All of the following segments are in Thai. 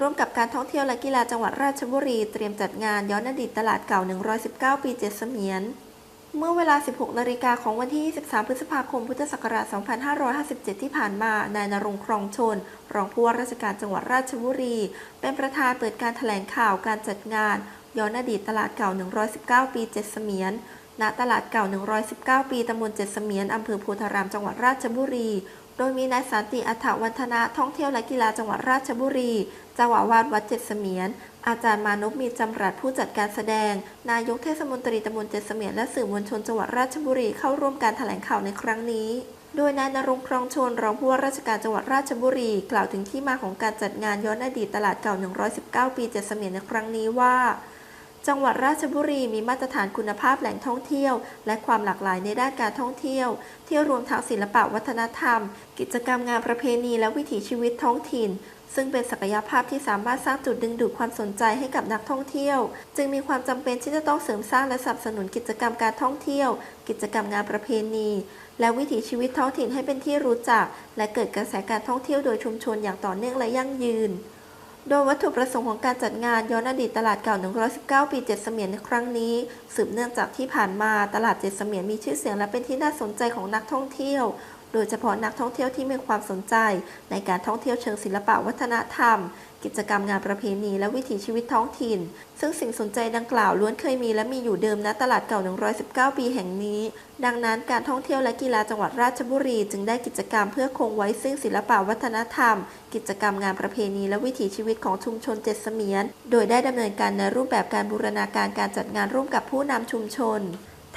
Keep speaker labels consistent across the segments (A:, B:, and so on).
A: ร่วมกับการท่องเที่ยวและกีฬาจังหวัดราชบุรี เตรียมจัดงานย้อนอดีตตลาดเก่า 119 ปีเจ็ดเสมียน เมื่อเวลา 16 นาฬิกาของวันที่ 23 พฤษภาคม พุทธศักราช 2557 ที่ผ่านมา นายนรงครองชน รองผู้ว่าราชการจังหวัดราชบุรี เป็นประธานเปิดการแถลงข่าวการจัดงาน ย้อนอดีตตลาดเก่า 119 ปีเจ็ดเสมียน ณ ตลาดเก่า 119 ปี ตำบลเจ็ดเสมียน อำเภอโพธาราม จังหวัดราชบุรี โดยมีนายสันติอัฐวันธนะท่องเที่ยวและกีฬาจังหวัดราชบุรีเจ้าอาวาสวัดเจ็ดเสมียน อาจารย์มานพมีจำรัดผู้จัดการแสดง นายกเทศมนตรีตำบลเจ็ดเสมียนและสื่อมวลชนจังหวัดราชบุรีเข้าร่วมการแถลงข่าวในครั้งนี้ โดยนายนรงค์ครองชนรองผู้ว่าราชการจังหวัดราชบุรี กล่าวถึงที่มาของการจัดงานย้อนอดีตตลาดเก่า 119 ปีเจ็ดเสมียนในครั้งนี้ว่า จังหวัดราชบุรีมีมาตรฐานคุณภาพแหล่งท่องเที่ยว และความหลากหลายในด้านการท่องเที่ยว ที่รวมทั้งศิลปะวัฒนธรรม กิจกรรมงานประเพณีและวิถีชีวิตท้องถิ่น ซึ่งเป็นศักยภาพที่สามารถสร้างจุดดึงดูดความสนใจให้กับนักท่องเที่ยว จึงมีความจำเป็นที่จะต้องเสริมสร้างและสนับสนุนกิจกรรมการท่องเที่ยว กิจกรรมงานประเพณี และวิถีชีวิตท้องถิ่นให้เป็นที่รู้จัก และเกิดกระแสการท่องเที่ยวโดยชุมชนอย่างต่อเนื่องและยั่งยืน โดยวัตถุประสงค์ของการจัดงานย้อนอดีตตลาดเก่า 119 ปีเจ็ดเสมียนในครั้งนี้ สืบเนื่องจากที่ผ่านมาตลาดเจ็ดเสมียนมีชื่อเสียงและเป็นที่น่าสนใจของนักท่องเที่ยว โดยเฉพาะนักท่องเที่ยวที่มีความสนใจในการท่องเที่ยวเชิงศิลปะวัฒนธรรม กิจกรรมงานประเพณีและวิถีชีวิตท้องถิ่น ซึ่งสิ่งสนใจดังกล่าวล้วนเคยมีและมีอยู่เดิมณตลาดเก่า 119 ปีแห่งนี้ ดังนั้นการท่องเที่ยวและกีฬาจังหวัดราชบุรี จึงได้กิจกรรมเพื่อคงไว้ซึ่งศิลปวัฒนธรรม กิจกรรมงานประเพณีและวิถีชีวิตของชุมชนเจ็ดเสมียน โดยได้ดำเนินการในรูปแบบการบูรณาการการจัดงานร่วมกับผู้นำชุมชน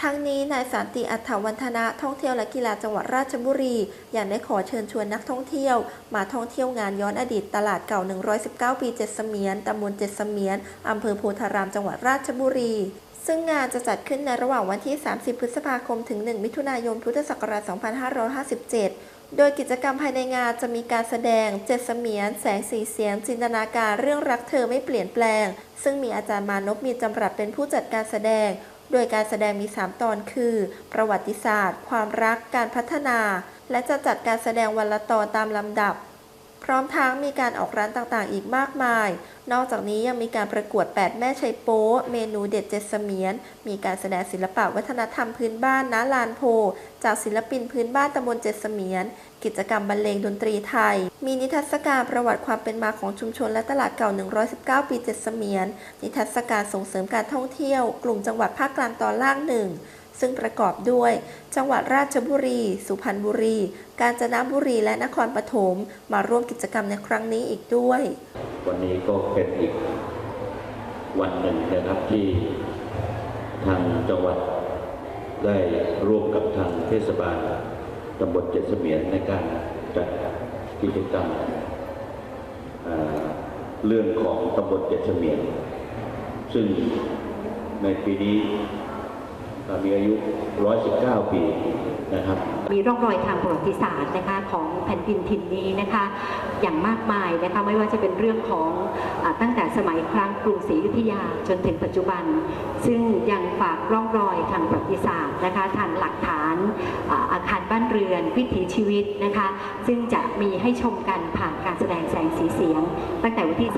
A: ทั้งนี้นายสันติอัฏฐวันธนะท่องเที่ยวและกีฬาจังหวัดราชบุรียังได้ขอเชิญชวนนักท่องเที่ยว มาท่องเที่ยวงานย้อนอดีตตลาดเก่า 119 ปีเจ็ดเสมียนตำบลเจ็ดเสมียนอำเภอโพธารามจังหวัดราชบุรีซึ่งงานจะจัดขึ้นในระหว่างวันที่ 30 พฤษภาคม ถึง 1 มิถุนายน พุทธศักราช 2557 โดยกิจกรรมภายในงานจะมีการแสดง เจ็ดเสมียน แสงสีเสียง จินตนาการเรื่องรักเธอไม่เปลี่ยนแปลง ซึ่งมีอาจารย์มานพมีจำรัดเป็นผู้จัดการแสดง โดยการแสดงมี 3 ตอนคือ ประวัติศาสตร์ ความรัก การพัฒนา และจะจัดการแสดงวันละตอนตามลำดับ พร้อมทั้งมีการออกร้านต่างๆ อีกมากมาย นอกจากนี้ยังมีการประกวด 8 แม่ชัยโป๊ะเมนูเด็ดเจ็ดเสมียน มีการแสดงศิลปะวัฒนธรรมพื้นบ้านณลานโพ จากศิลปินพื้นบ้านตำบลเจ็ดเสมียน กิจกรรมบรรเลงดนตรีไทย มีนิทรรศการประวัติความเป็นมาของชุมชนและตลาดเก่า 119 ปีเจ็ดเสมียน นิทรรศการส่งเสริมการท่องเที่ยว กลุ่มจังหวัดภาคกลางตอนล่างหนึ่ง ซึ่งประกอบด้วย จังหวัดราชบุรี สุพรรณบุรี กาญจนบุรี และนครปฐมมาร่วมกิจกรรมในครั้งนี้อีกด้วย
B: วันนี้ก็เป็นอีกวันหนึ่งนะครับที่ทางจังหวัดได้ร่วมกับทางเทศบาลตำบลเจ็ดเสมียนในการจัดกิจกรรมเรื่องของตำบลเจ็ดเสมียนซึ่งในปีนี้ มีอายุ 119 ปีนะครับ
C: มีร่องรอยทางประวัติศาสตร์นะคะของแผ่นดินถิ่นนี้นะคะ อย่างมากมายนะคะไม่ว่าจะเป็นเรื่องของอตั้งแต่สมัยครั้งกรุงศรีอยุธยาจนถึงปัจจุบัน ซึ่งยังฝากร่องรอยทางประวัติศาสตร์นะคะทางหลักฐานอาอาคารบ้านเรือนวิถีชีวิตนะคะ ซึ่งจะมีให้ชมกันผ่านการแสดงแสงสีเสียง ตั้งแต่วันที่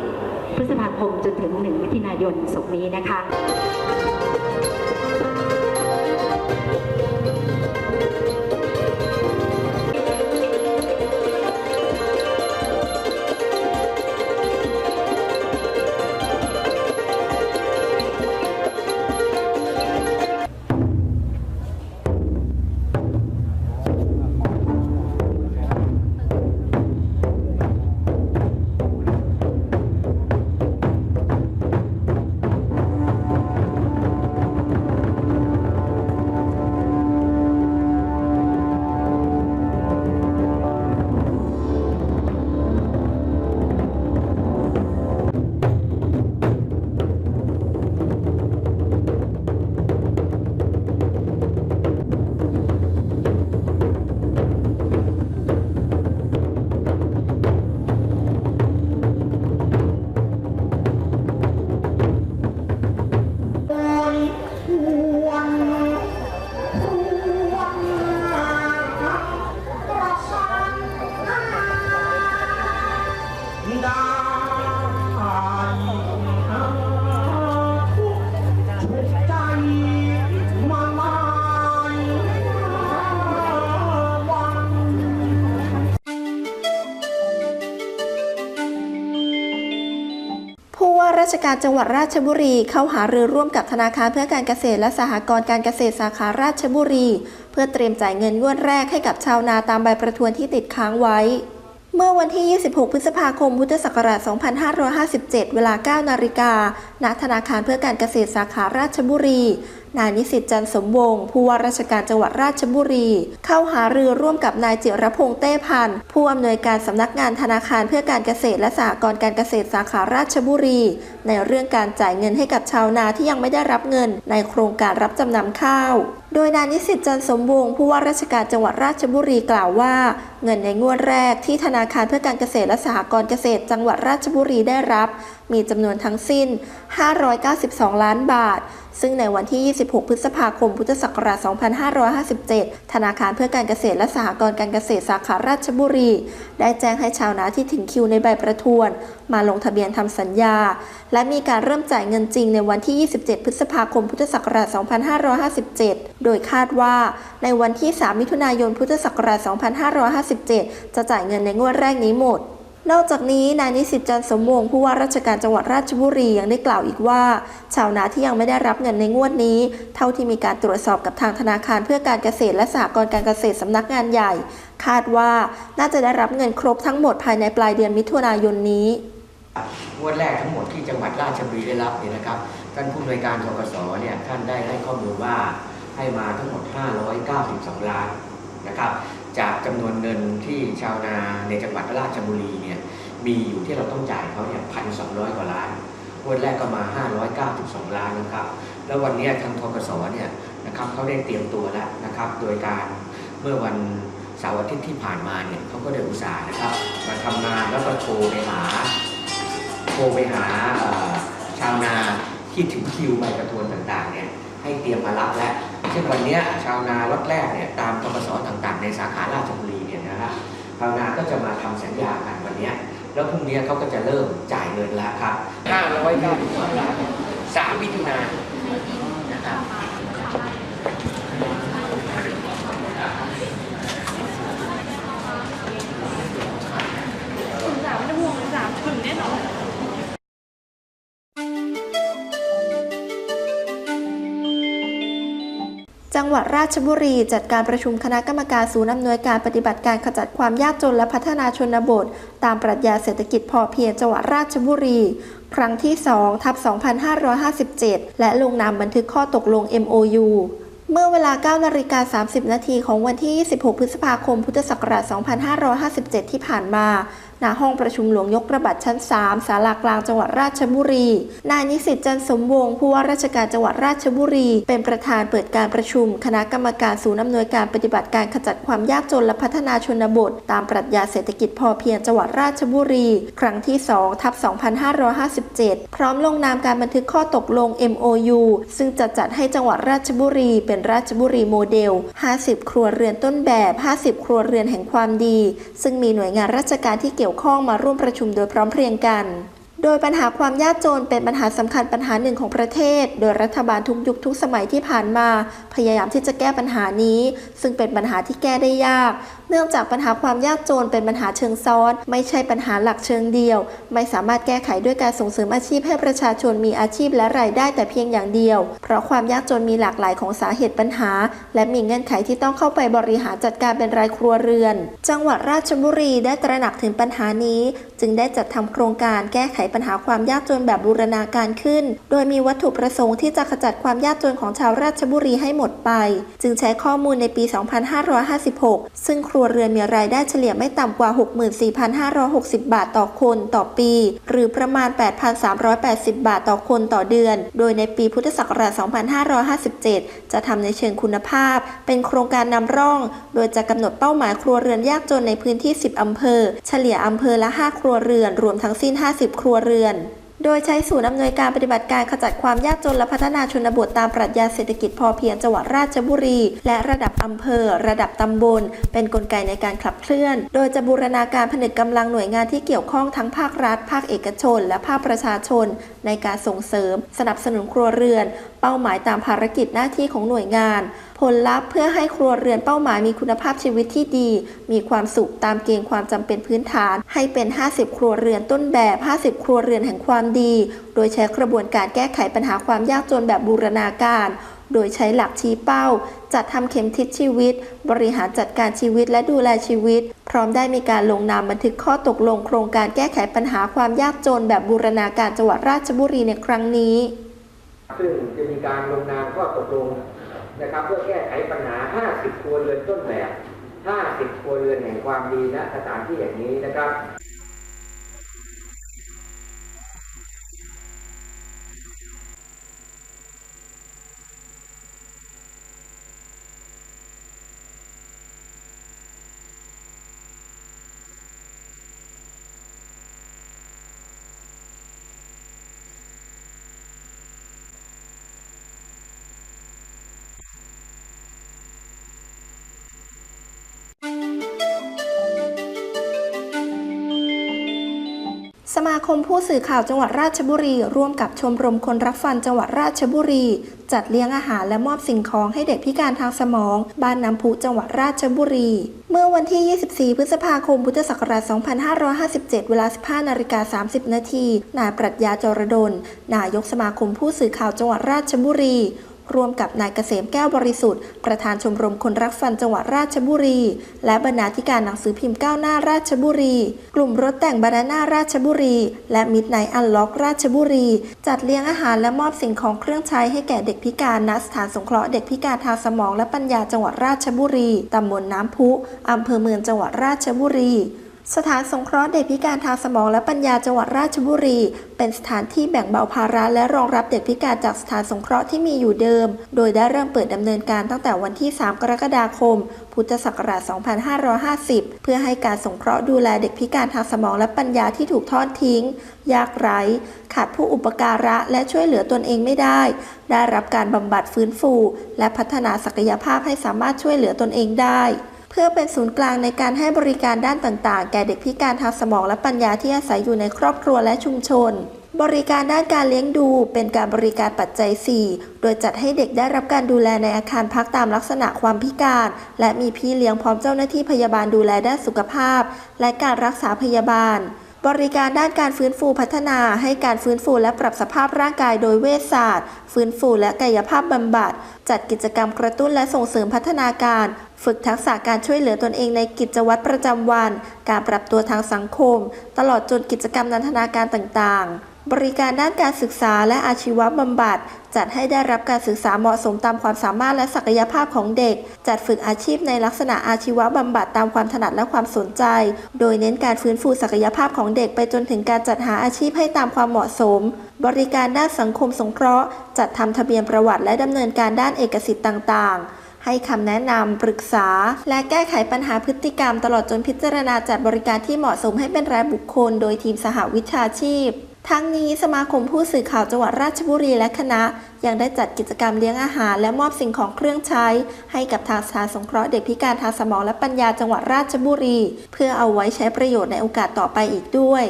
C: 30 พฤษภาคมจนถึง 1 มิถุนายนศกนี้นะคะ
A: ราชการจังหวัดราชบุรี เข้าหารือร่วมกับธนาคารเพื่อการเกษตรและสหกรณ์การเกษตรสาขาราชบุรี เพื่อเตรียมจ่ายเงินงวดแรกให้กับชาวนาตามใบประทวนที่ติดค้างไว้ เมื่อวันที่ 26 พฤษภาคม พุทธศักราช 2557 เวลา 9 นาฬิกาณธนาคารเพื่อการเกษตรสาขาราชบุรี นายนิสิตจันสมวงศ์ผู้ว่าราชการจังหวัดราชบุรี เข้าหารือร่วมกับนายจิรพงษ์เต้พันธ์ผู้อำนวยการสำนักงานธนาคารเพื่อการเกษตรและสหกรณ์การเกษตรสาขาราชบุรี ในเรื่องการจ่ายเงินให้กับชาวนาที่ยังไม่ได้รับเงิน ในโครงการรับจำนำข้าว โดยนายนิสิตจันสมวงศ์ผู้ว่าราชการจังหวัดราชบุรีกล่าวว่า เงินในงวดแรกที่ธนาคารเพื่อการเกษตรและสหกรณ์เกษตร จังหวัดราชบุรีได้รับ มีจำนวนทั้งสิ้น 592 ล้านบาท ซึ่งในวันที่ 26 พฤษภาคม พุทธศักราช 2557 ธนาคารเพื่อการเกษตรและสหกรณ์การเกษตรสาขาราชบุรี ได้แจ้งให้ชาวนาที่ถึงคิวในใบประทวน มาลงทะเบียนทำสัญญา และมีการเริ่มจ่ายเงินจริงในวันที่ 27 พฤษภาคม พุทธศักราช 2557 โดยคาดว่าในวันที่ 3 มิถุนายน พุทธศักราช 2557 จะจ่ายเงินในงวดแรกนี้หมด นอกจากนี้นายนิสิตจันทร์สมวงศ์ผู้ว่าราชการจังหวัดราชบุรียังได้กล่าวอีกว่า ชาวนาที่ยังไม่ได้รับเงินในงวดนี้ เท่าที่มีการตรวจสอบกับทางธนาคารเพื่อการเกษตรและสหกรณ์การเกษตรสำนักงานใหญ่ คาดว่าน่าจะได้รับเงินครบทั้งหมดภายในปลายเดือนมิถุนายนนี้
D: งวดแรกทั้งหมดที่จังหวัดราชบุรีได้รับเนี่ยนะครับท่านผู้อำนวยการทกสเนี่ยท่านได้ให้ข้อมูลว่าให้มาทั้งหมด 592 ล้านนะครับ จากจำนวนเงินที่ชาวนาในจังหวัดราชบุรีเนี่ยมีอยู่ที่เราต้องจ่ายเขาเนี่ยพันสองกว่าล้านงวดแรกก็มา 592 ล้านนะครับ แล้ววันนี้ทางทกสเนี่ยนะครับเขาได้เตรียมตัวแล้วนะครับ โดยการเมื่อวันเสาร์อาทิตย์ที่ผ่านมาเนี่ยเขาก็ได้อุตส่าห์นะครับมาทำงานแล้วก็โทรไปหาโทรไปหาชาวนาที่ถึงคิวใบกระทวนต่างๆเนี่ยให้เตรียมมารับแล้ว เช่นวันนี้ชาวนาล็อตแรกเนี่ยตามกปสต่างๆ ในสาขาราชบุรีเนี่ยนะฮะชาวนาก็จะมาทำสัญญากันวันนี้แล้วพรุ่งนี้เขาก็จะเริ่มจ่ายเงินแล้วครับ592ล้านสามมิถุนานนะครับ
A: จังหวัดราชบุรีจัดการประชุมคณะกรรมการศูนย์อำนวยการปฏิบัติการขจัดความยากจนและพัฒนาชนบท ตามปรัชญาเศรษฐกิจพอเพียงจังหวัดราชบุรี ครั้งที่2ทับ2557 และลงนามบันทึกข้อตกลง MOU เมื่อเวลา 9 นาฬิกา 30 นาทีของวันที่ 26 พฤษภาคม พุทธศักราช 2557 ที่ผ่านมา ณห้องประชุมหลวงยกระบัดชั้น 3 ศาลากลางจังหวัดราชบุรี นายนิสิตจันสมวงศ์ผู้ว่าราชการจังหวัดราชบุรี เป็นประธานเปิดการประชุม คณะกรรมการศูนย์อำนวยการปฏิบัติการขจัดความยากจนและพัฒนาชนบท ตามปรัชญาเศรษฐกิจพอเพียงจังหวัดราชบุรี ครั้งที่2ทับ2557 พร้อมลงนามการบันทึกข้อตกลง MOU ซึ่งจะจัดให้จังหวัดราชบุรี เป็นราชบุรีโมเดล 50 ครัวเรือนต้นแบบ 50 ครัวเรือนแห่งความดี ซึ่งมีหน่วยงานราชการที่เกี่ยวข้องมาร่วมประชุมโดยพร้อมเพรียงกัน โดยปัญหาความยากจนเป็นปัญหาสำคัญปัญหาหนึ่งของประเทศ โดยรัฐบาลทุกยุคทุกสมัยที่ผ่านมา พยายามที่จะแก้ปัญหานี้ ซึ่งเป็นปัญหาที่แก้ได้ยาก เนื่องจากปัญหาความยากจนเป็นปัญหาเชิงซ้อน ไม่ใช่ปัญหาหลักเชิงเดียว ไม่สามารถแก้ไขด้วยการส่งเสริมอาชีพให้ประชาชนมีอาชีพและรายได้แต่เพียงอย่างเดียว เพราะความยากจนมีหลากหลายของสาเหตุปัญหา และมีเงื่อนไขที่ต้องเข้าไปบริหารจัดการเป็นรายครัวเรือน จังหวัดราชบุรีได้ตระหนักถึงปัญหานี้ จึงได้จัดทำโครงการแก้ไขปัญหาความยากจนแบบบูรณาการขึ้น โดยมีวัตถุประสงค์ที่จะขจัดความยากจนของชาวราชบุรีให้หมดไป จึงใช้ข้อมูลในปี 2556 ซึ่งครัววเรือนมีรายได้เฉลี่ยไม่ต่ำกว่า 64,560 บาทต่อคนต่อปี หรือประมาณ 8,380 บาทต่อคนต่อเดือน โดยในปีพุทธศักราช 2557 จะทำในเชิงคุณภาพ เป็นโครงการนำร่อง โดยจะกำหนดเป้าหมายครัวเรือนยากจนในพื้นที่ 10 อำเภอ เฉลี่ยอำเภอละ 5 ครัวเรือน รวมทั้งสิ้น 50 ครัวเรือน โดยใช้ศูนย์อำนวยการปฏิบัติการขจัดความยากจนและพัฒนาชนบทตามปรัชญาเศรษฐกิจพอเพียงจังหวัดราชบุรี และระดับอำเภอ ระดับตำบล เป็นนกลไกในการขับเคลื่อน โดยจะบูรณาการผนึกกำลังหน่วยงานที่เกี่ยวข้องทั้งภาครัฐ ภาคเอกชน และภาคประชาชน ในการส่งเสริม สนับสนุนครัวเรือน เป้าหมายตามภารกิจหน้าที่ของหน่วยงาน ผลลัพธ์เพื่อให้ครัวเรือนเป้าหมายมีคุณภาพชีวิตที่ดี มีความสุขตามเกณฑ์ความจำเป็นพื้นฐาน ให้เป็น 50 ครัวเรือนต้นแบบ 50 ครัวเรือนแห่งความดี โดยใช้กระบวนการแก้ไขปัญหาความยากจนแบบบูรณาการ โดยใช้หลักชี้เป้า จัดทำเข็มทิศชีวิต บริหารจัดการชีวิตและดูแลชีวิต พร้อมได้มีการลงนามบันทึกข้อตกลงโครงการแก้ไขปัญหาความยากจนแบบบูรณาการจังหวัดราชบุรีในครั้งนี้
E: ซึ่งจะมีการลงนามข้อตกลงนะครับเพื่อแก้ไขปัญหา 50 ครัวเรือนต้นแบบ 50 ครัวเรือนแห่งความดีณสถานที่อย่างนี้นะครับ
A: มาคมผู้สื่อข่าวจังหวัดราชบุรี ร่วมกับชมรมคนรักฟันจังหวัดราชบุรี จัดเลี้ยงอาหารและมอบสิ่งของให้เด็กพิการทางสมอง บ้านน้ำพุจังหวัดราชบุรี เมื่อวันที่ 24 พฤษภาคม พุทธศักราช 2557 เวลา 15 นาฬิกา 30 นาที นายปรัชญาจรดล นายกสมาคมผู้สื่อข่าวจังหวัดราชบุรี ร่วมกับนายเกษมแก้วบริสุทธิ์ ประธานชมรมคนรักฟันจังหวัดราชบุรี และบรรณาธิการหนังสือพิมพ์ก้าวหน้าราชบุรี กลุ่มรถแต่งบานาน่าราชบุรี และมิดไนอันล็อกราชบุรี จัดเลี้ยงอาหารและมอบสิ่งของเครื่องใช้ให้แก่เด็กพิการณสถานสงเคราะห์เด็กพิการทางสมองและปัญญาจังหวัดราชบุรี ตำบลน้ำพุ อำเภอเมืองจังหวัดราชบุรี สถานสงเคราะห์เด็กพิการทางสมองและปัญญาจังหวัดราชบุรี เป็นสถานที่แบ่งเบาภาระและรองรับเด็กพิการจากสถานสงเคราะห์ที่มีอยู่เดิม โดยได้เริ่มเปิดดำเนินการตั้งแต่วันที่ 3 กรกฎาคม พุทธศักราช 2550 เพื่อให้การสงเคราะห์ดูแลเด็กพิการทางสมองและปัญญาที่ถูกทอดทิ้ง ยากไร้ ขาดผู้อุปการะและช่วยเหลือตนเองไม่ได้ ได้รับการบำบัดฟื้นฟู และพัฒนาศักยภาพให้สามารถช่วยเหลือตนเองได้ เพื่อเป็นศูนย์กลางในการให้บริการด้านต่างๆ แก่เด็กพิการทางสมองและปัญญาที่อาศัยอยู่ในครอบครัวและชุมชน บริการด้านการเลี้ยงดู เป็นการบริการปัจจัย 4 โดยจัดให้เด็กได้รับการดูแลในอาคารพักตามลักษณะความพิการ และมีพี่เลี้ยงพร้อมเจ้าหน้าที่พยาบาลดูแลด้านสุขภาพ และการรักษาพยาบาล บริการด้านการฟื้นฟูพัฒนาให้การฟื้นฟูและปรับสภาพร่างกายโดยเวชศาสตร์ ฟื้นฟูและกายภาพบำบัด จัดกิจกรรมกระตุ้นและส่งเสริมพัฒนาการ ฝึกทักษะการช่วยเหลือตนเองในกิจวัตรประจำวัน การปรับตัวทางสังคม ตลอดจนกิจกรรมนันทนาการต่างๆ บริการด้านการศึกษาและอาชีวบำบัด จัดให้ได้รับการศึกษาเหมาะสมตามความสามารถและศักยภาพของเด็ก จัดฝึกอาชีพในลักษณะอาชีวบำบัดตามความถนัดและความสนใจ โดยเน้นการฟื้นฟูศักยภาพของเด็กไปจนถึงการจัดหาอาชีพให้ตามความเหมาะสม บริการด้านสังคมสงเคราะห์ จัดทำทะเบียนประวัติและดำเนินการด้านเอกสิทธิ์ต่างๆให้คำแนะนำ ปรึกษา และแก้ไขปัญหาพฤติกรรม ตลอดจนพิจารณาจัดบริการที่เหมาะสมให้เป็นรายบุคคล โดยทีมสหวิชาชีพ ทั้งนี้สมาคมผู้สื่อข่าวจังหวัดราชบุรีและคณะ ยังได้จัดกิจกรรมเลี้ยงอาหาร และมอบสิ่งของเครื่องใช้ ให้กับทางสถานสงเคราะห์เด็กพิการทางสมองและปัญญาจังหวัดราชบุรี เพื่อเอาไว้ใช้ประโยชน์ในโอกาสต่อไปอีกด้วย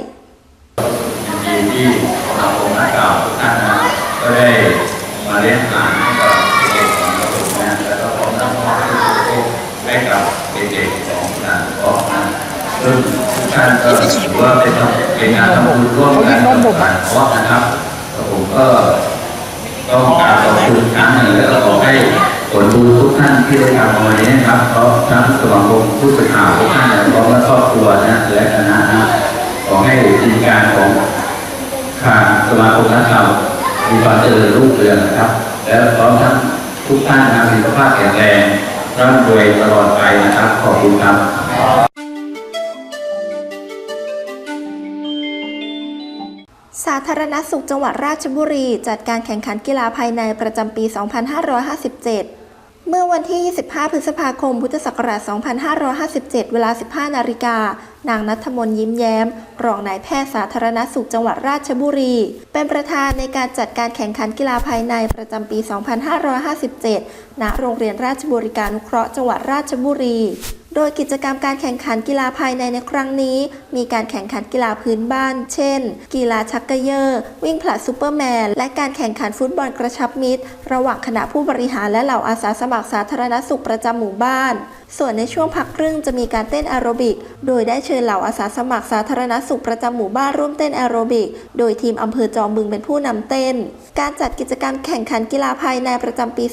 F: ยินดีที่สมาคมนักข่าวทุกท่านก็ได้มาเลี้ยงอาหารให้กับเด็กของเรานะแล้วก็พร้อมทั้งมอบให้กับเด็กๆของงานเพราะนะซึ่ง ท่านก็ถือว่าเป็นเป็นงานทำบุญร่วมกันกับงานเพราะนะครับผมก็ต้องกรารขอบคุณครั้งหนึ่งแล้วก็ขอให้ผลบุญทุกท่านที่ได้ทำมาวันนี้นะครับเพราะทั้งสมาคมผู้สื่อข่าวทุกท่านและพร้อมและครอบครัวนะและคณะนะขอให้กิจการของทางสมาคมนักข่าวมีความเจริญรุ่งเรืองนะครับ และพร้อมทั้งทุกท่านนะมีสุขภาพแข็งแรงร่ำรวยตลอดไปนะครับ ขอบคุณครับา
A: ธารณสุขจังหวัดราชบุรี จัดการแข่งขันกีฬาภายในประจำปี 2557 เมื่อวันที่ 25 พฤษภาคม พุทธศักราช 2557 เวลา 15 นาฬิกา นางนัทมนยิ้มแย้ม รองนายแพทย์สาธารณสุขจังหวัดราชบุรี เป็นประธานในการจัดการแข่งขันกีฬาภายในประจำปี 2557 ณ โรงเรียนราชบุรีการุเคราะห์จังหวัดราชบุรี โดยกิจกรรมการแข่งขันกีฬาภายในในครั้งนี้ มีการแข่งขันกีฬาพื้นบ้าน เช่น กีฬาชักเกระเยอร์ วิ่งผลัดซูเปอร์แมน และการแข่งขันฟุตบอลกระชับมิตร ระหว่างคณะผู้บริหารและเหล่าอาสาสมัครสาธารณสุขประจำหมู่บ้าน ส่วนในช่วงพักครึ่งจะมีการเต้นแอโรบิก โดยได้เชิญเหล่าอาสาสมัครสาธารณสุขประจำหมู่บ้านร่วมเต้นแอโรบิก โดยทีมอำเภอจอมบึงเป็นผู้นำเต้น การจัดกิจกรรมแข่งขันกีฬาภายในประจำปี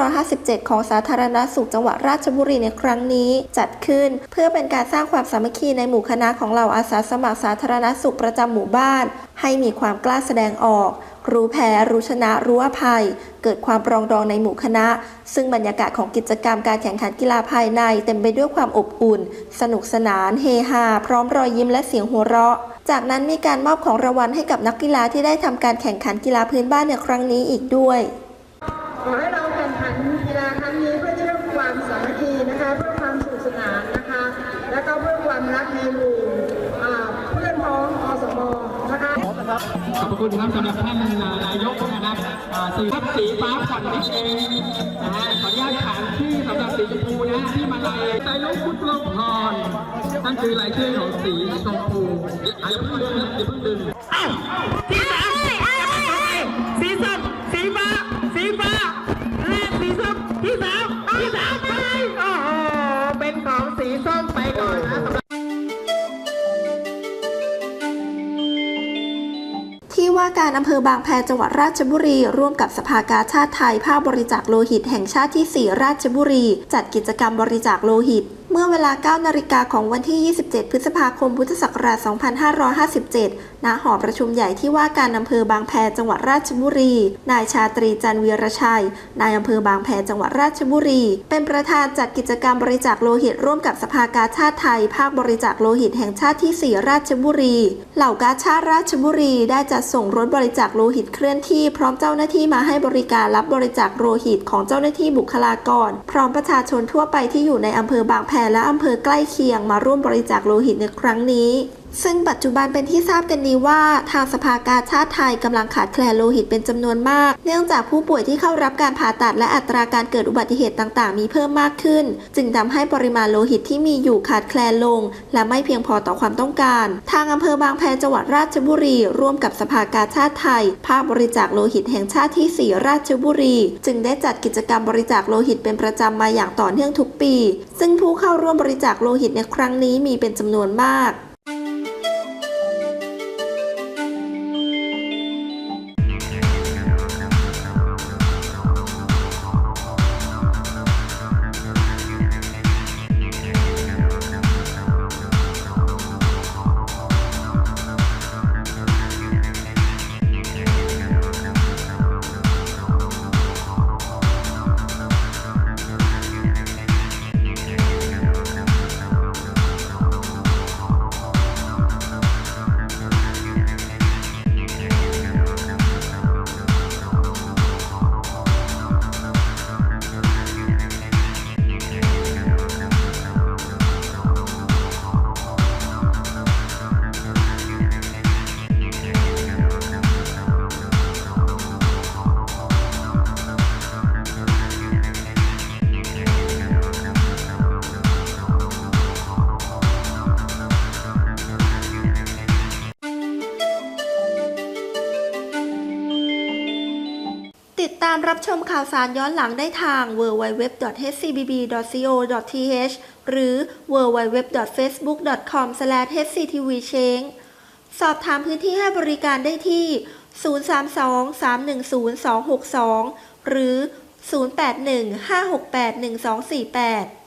A: 2557 ของสาธารณสุขจังหวัดราชบุรีในครั้งนี้ จัดขึ้นเพื่อเป็นการสร้างความสามัคคีในหมู่คณะของเหล่าอาสาสมัครสาธารณสุขประจำหมู่บ้าน ให้มีความกล้าแสดงออก รู้แพ้ รู้ชนะ รู้อภัย เกิดความปรองดองในหมู่คณะ ซึ่งบรรยากาศของกิจกรรมการแข่งขันกีฬาภายใน เต็มไปด้วยความอบอุ่น สนุกสนาน เฮฮา พร้อมรอยยิ้มและเสียงหัวเราะ จากนั้นมีการมอบของรางวัลให้กับนักกีฬาที่ได้ทำการแข่งขันกีฬาพื้นบ้านในครั้งนี้อีกด้วย
G: พระคุ
H: ณครับสำหรับท่านนายกนะครับสีทับสีฟ้าผ่อนนิดเองนะฮะขออนุญาตขานชื่อสำหรับสีชมพูนะฮะที่มาลายใจลุกพุทธโลกพรนั่นคือรายชื่อของสีชมพูอายุเพิ่งดึงนะอย่าเพิ่งดึง อบา
A: งแพจังหวัดราชบุรี ร่วมกับสภากาชาติไทย ภาคบริจาคโลหิตแห่งชาติที่ 4 ราชบุรี จัดกิจกรรมบริจาคโลหิต เมื่อเวลา 9 นาฬิกาของวันที่ 27 พฤษภาคม พุทธศักราช 2557 ณ หอประชุมใหญ่ที่ว่าการอำเภอบางแพจังหวัดราชบุรี นายชาตรีจันทร์วีรชัย นายอำเภอบางแพจังหวัดราชบุรี เป็นประธานจัดกิจกรรมบริจาคโลหิตร่วมกับสภากาชาติไทย ภาคบริจาคโลหิตแห่งชาติที่ 4 ราชบุรี เหล่ากาชาติราชบุรีได้จัดส่งรถบริจาคโลหิตเคลื่อนที่ พร้อมเจ้าหน้าที่มาให้บริการรับบริจาคโลหิตของเจ้าหน้าที่บุคลากร พร้อมประชาชนทั่วไปที่อยู่ในอำเภอบางแพและอำเภอใกล้เคียงมาร่วมบริจาคโลหิตในครั้งนี้ ซึ่งปัจจุบันเป็นที่ทราบกันดีว่าทางสภากาชาติไทยกำลังขาดแคลนโลหิตเป็นจำนวนมาก เนื่องจากผู้ป่วยที่เข้ารับการผ่าตัดและอัตราการเกิดอุบัติเหตุต่างๆ มีเพิ่มมากขึ้น จึงทำให้ปริมาณโลหิตที่มีอยู่ขาดแคลนลง และไม่เพียงพอต่อความต้องการ ทางอำเภอบางแพจังหวัดราชบุรี ร่วมกับสภากาชาติไทย ภาคบริจาคโลหิตแห่งชาติที่ 4 ราชบุรี จึงได้จัดกิจกรรมบริจาคโลหิตเป็นประจำมาอย่างต่อเนื่องทุกปี ซึ่งผู้เข้าร่วมบริจาคโลหิตในครั้งนี้มีเป็นจำนวนมาก รับชมข่าวสารย้อนหลังได้ทาง www.hcbb.co.th หรือ www.facebook.com/hctvchange สอบถามพื้นที่ให้บริการได้ที่ 032-310-262 หรือ 081-568-1248